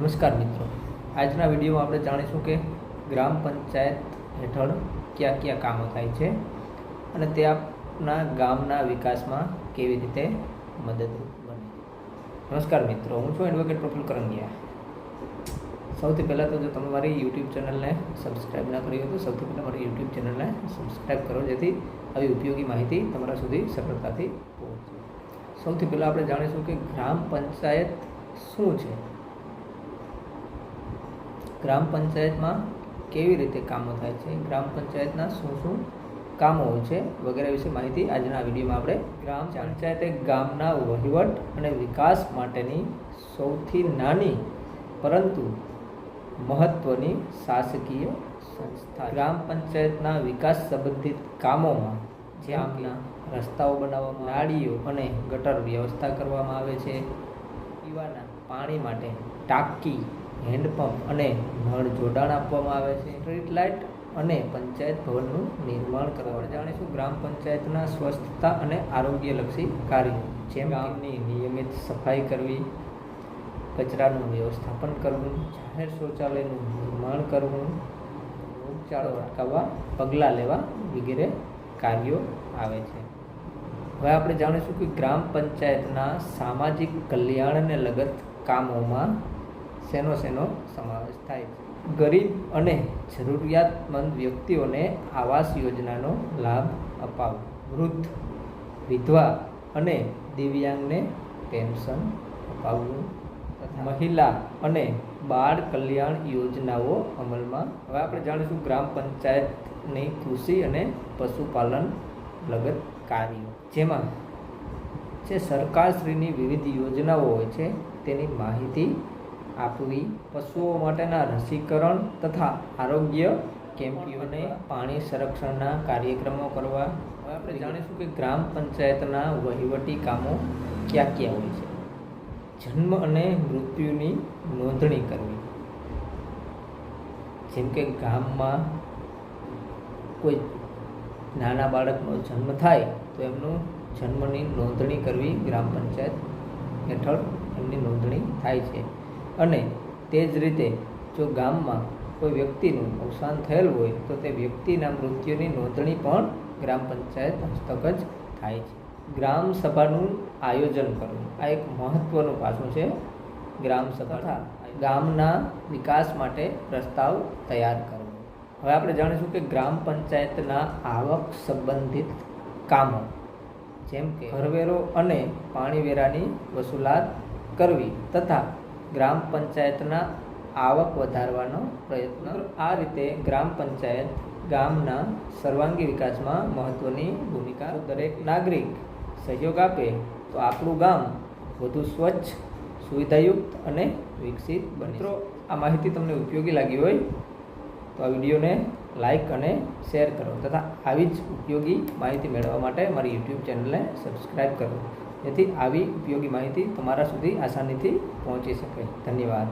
નમસ્કાર મિત્રો. આજના વિડીયોમાં આપણે જાણીશું કે ગ્રામ પંચાયત હેઠળ કયા કયા કામો થાય છે અને તે આપના ગામના વિકાસમાં કેવી રીતે મદદરૂપ બને નમસ્કાર મિત્રો, હું છું એડવોકેટ પ્રફુલ કરંગિયા. સૌથી પહેલાં તો જો તમે મારી યુટ્યુબ ચેનલને સબસ્ક્રાઈબ ના કરી હોય તો સૌથી પહેલાં મારી યુટ્યુબ ચેનલને સબસ્ક્રાઈબ કરો, જેથી આવી ઉપયોગી માહિતી તમારા સુધી સફળતાથી પહોંચે. સૌથી પહેલાં આપણે જાણીશું કે ગ્રામ પંચાયત શું છે. ગ્રામ પંચાયતમાં કેવી રીતે કામો થાય છે ગ્રામ પંચાયતના શું શું કામો હોય છે વગેરે વિશે માહિતી આજના વિડીયોમાં આપણે ગ્રામ પંચાયત ગામના વહીવટ અને વિકાસ માટેની સૌથી નાની પરંતુ મહત્ત્વની શાસકીય સંસ્થા ગ્રામ પંચાયતના વિકાસ સંબંધિત કામોમાં જ્યાં રસ્તાઓ બનાવવામાં નાળીઓ અને ગટર વ્યવસ્થા કરવામાં આવે છે પીવાના પાણી માટે ટાંકી હેન્ડપંપ અને નળ જોડાણ આપવામાં આવે છે. સ્ટ્રીટ લાઇટ અને પંચાયત ભવનનું નિર્માણ કરવા જાણીશું ગ્રામ પંચાયતના સ્વસ્થતા અને આરોગ્યલક્ષી કાર્યો. જેમ ગામની નિયમિત સફાઈ કરવી, કચરાનું વ્યવસ્થાપન કરવું, જાહેર શૌચાલયનું નિર્માણ કરવું, રોગચાળો અટકાવવા, પગલાં લેવા વગેરે કાર્યો આવે છે. હવે આપણે જાણીશું કે ગ્રામ પંચાયતના સામાજિક કલ્યાણને લગત કામોમાં શેનો શેનો સમાવેશ થાય છે. ગરીબ અને જરૂરિયાતમંદ વ્યક્તિઓને આવાસ યોજનાનો લાભ અપાવવો વૃદ્ધ વિધવા અને દિવ્યાંગને પેન્શન અપાવવું. મહિલા અને બાળ કલ્યાણ યોજનાઓ અમલમાં હવે આપણે જાણીશું ગ્રામ પંચાયતની કૃષિ અને પશુપાલન લગત કાર્યો. જેમાં જે સરકારશ્રીની વિવિધ યોજનાઓ હોય છે તેની માહિતી આપવી પશુઓ માટેના રસીકરણ તથા આરોગ્ય કેમ્પીઓને પાણી સંરક્ષણના કાર્યક્રમો કરવા આપણે જાણીશું કે ગ્રામ પંચાયતના વહીવટી કામો ક્યાં ક્યાં હોય છે. જન્મ અને મૃત્યુની નોંધણી કરવી. જેમ કે ગામમાં કોઈ નાના બાળકનો જન્મ થાય તો એમનું જન્મની નોંધણી કરવી ગ્રામ પંચાયત હેઠળ એમની નોંધણી થાય છે. અને તે જ રીતે જો ગામમાં કોઈ વ્યક્તિનું અવસાન થયેલ હોય, તો તે વ્યક્તિના મૃત્યુની નોંધણી પણ ગ્રામ પંચાયત હસ્તક જ થાય છે. ગ્રામ સભાનું આયોજન કરવું, આ એક મહત્ત્વનું પાસું છે. ગ્રામ સભા તથા ગામના વિકાસ માટે પ્રસ્તાવ તૈયાર કરવો. હવે આપણે જાણીશું કે ગ્રામ પંચાયતના આવક સંબંધિત કામો, જેમ કે ઘરવેરો અને પાણીવેરાની વસૂલાત કરવી તથા ગ્રામ પંચાયતના આવક વધારવાનો પ્રયત્ન. આ રીતે ગ્રામ પંચાયત ગામના સર્વાંગી વિકાસમાં મહત્ત્વની ભૂમિકા દરેક નાગરિક સહયોગ આપે, તો આપણું ગામ વધુ સ્વચ્છ, સુવિધાયુક્ત અને વિકસિત બને. આ માહિતી તમને ઉપયોગી લાગી હોય, તો આ વિડીયોને લાઈક અને શેર કરો તથા આવી જ ઉપયોગી માહિતી મેળવવા માટે મારી યુટ્યુબ ચેનલને સબસ્ક્રાઈબ કરો. જેથી આવી ઉપયોગી માહિતી તમારા સુધી આસાનીથી પહોંચી શકે. ધન્યવાદ.